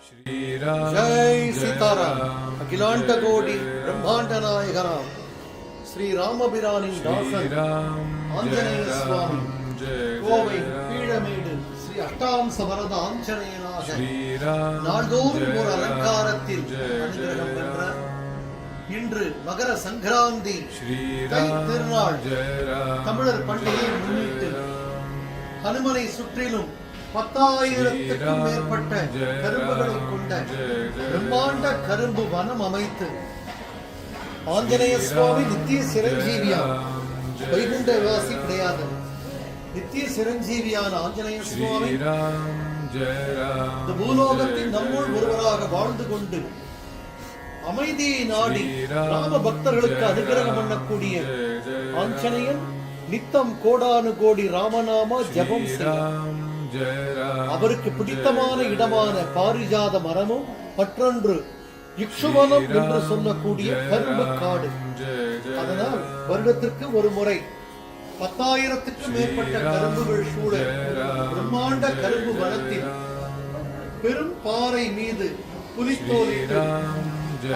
ஜெய் சீதாராம். அகிலாண்ட கோடி பிரம்மாண்ட நாயகராம். ஸ்ரீராமபிரானின் தாசன். ஆஞ்சநேய சுவாமி. கோவை கீழமேடு ஸ்ரீ அஷ்டாம் சபரத ஆஞ்சநேயனாக. நாள்தோறும் ஒரு அலங்காரத்தில் அனுகிரகம் பெற்ற இன்று மகர சங்கராந்தி திருநாள். தமிழர் பண்டிகையை முன்னிட்டு ஹனுமனை சுற்றிலும் பத்தாயிரத்துக்கும் மேற்பட்ட கரும்புகளை கொண்ட பிரம்மாண்ட கரும்பு வனம் அமைத்து ஆஞ்சநேய சுவாமி நித்திய சிரஞ்சீவியா வைகுண்டவாசி கிடையாது. நித்திய சிரஞ்சீவியான ஆஞ்சநேய சுவாமி இந்த பூலோகத்தில் நம்முள் ஒருவராக வாழ்ந்து கொண்டு அமைதியை நாடி ராம பக்தர்களுக்கு அனுகிரகம் பண்ணக்கூடிய ஆஞ்சநேயன் நித்தம் கோடானு கோடி ராமநாம ஜபம் செய்யும் அவருக்கு பிடித்தமான இடமான பாரிஜாத மரமும் மற்றொன்று இக்ஷுவனம் என்று சொல்லக்கூடிய கரும்பு காடு. அதனால் வருடத்திற்கு ஒரு முறை பத்தாயிரத்துக்கும் மேற்பட்ட கரும்புகள் சூழ பிரம்மாண்ட கரும்பு வளத்தில் பெரும் பாறை மீது புலித்தோலிட்டு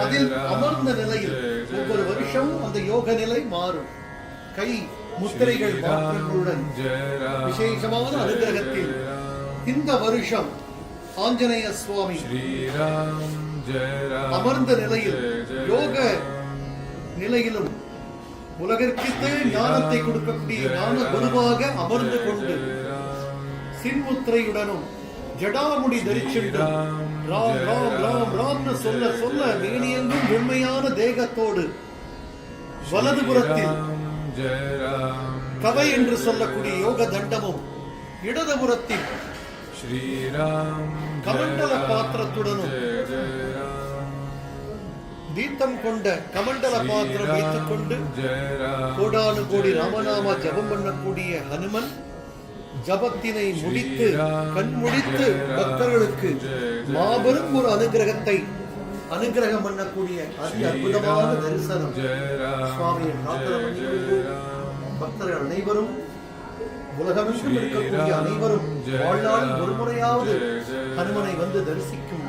அதில் அமர்ந்த நிலையில் ஒவ்வொரு வருஷமும் அந்த யோக நிலை மாறும். கை முத்திரைகள் விசேஷமான அனுகிரகத்தில் இந்த வருஷம் ஆஞ்சநேய சுவாமி அமர்ந்த நிலையில் யோக நிலையிலும் உலகிற்கித்தே ஞானத்தை கொடுக்கக்கூடிய ஞான குருவாக அமர்ந்து கொண்டு சின்முத்திரையுடனும் ஜடாமுடி தரிச்சுண்டும் ராம் ராம் ராம் ராம்னு சொல்ல சொல்ல வேணியெங்கும் வெண்மையான தேகத்தோடு வலதுபுறத்தில் கவை என்று சொல்லக்கூடிய யோக தண்டமும் இடதுபுறத்தில் ஸ்ரீராம் கமண்டல பாத்திரத்துடனும் தீர்த்தம் கொண்ட கமண்டல பாத்திரம் வைத்துக் கொண்டு கோடானு கோடி ராமநாம ஜபம் பண்ணக்கூடிய ஹனுமன் ஜபத்தினை முடித்து கண் முடித்து பக்தர்களுக்கு மாபெரும் ஒரு அனுகிரகத்தை அனுகிரகம் பண்ணக்கூடிய அதி அற்புதமான தரிசனம். பக்தர்கள் அனைவரும் உலகமெங்கும் இருக்கக்கூடிய அனைவரும் வாழ்நாள் ஒருமுறையாவது ஹனுமனை வந்து தரிசிக்கும்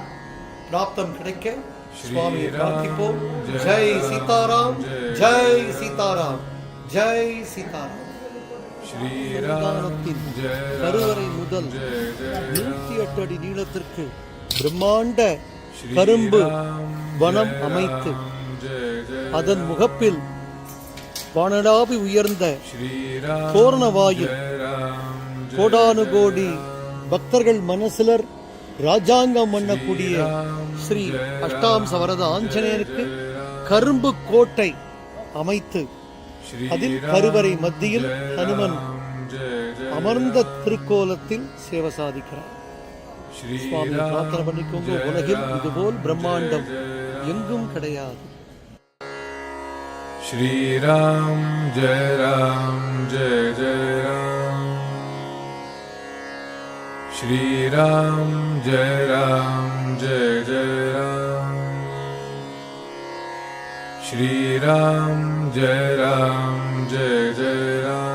பிராப்தம் கிடைக்க சுவாமியை பிரார்த்திப்போம். ஜெய் சீதாராம் ஜெய் சீதாராம் ஜெய் சீதாராம். ஸ்ரீராமத்தின் கருவறை முதல் நூத்தி எட்டு அடி நீளத்திற்கு பிரம்மாண்ட கரும்பு வனம் அமைத்து அதன் முகப்பில் வானடாபி உயர்ந்த தோரணவாயு கோடானுகோடி பக்தர்கள் மனசிலர் ராஜாங்கம் பண்ணக்கூடிய ஸ்ரீ அஷ்டாம் சவரத ஆஞ்சநேயருக்கு கரும்பு கோட்டை அமைத்து அதில் கருவறை மத்தியில் ஹனுமன் அமர்ந்த திருக்கோலத்தில் சேவை சாதிக்கிறார். சுவாமி श्रीराम பிரார்த்தனை பண்ணிக்கோங்க உலகில் இதுபோல் பிரம்மாண்டம் எங்கும் கிடையாது श्रीराम जय राम जय जय राम श्रीराम जय राम जय जय राम श्रीराम जय राम जय जय राम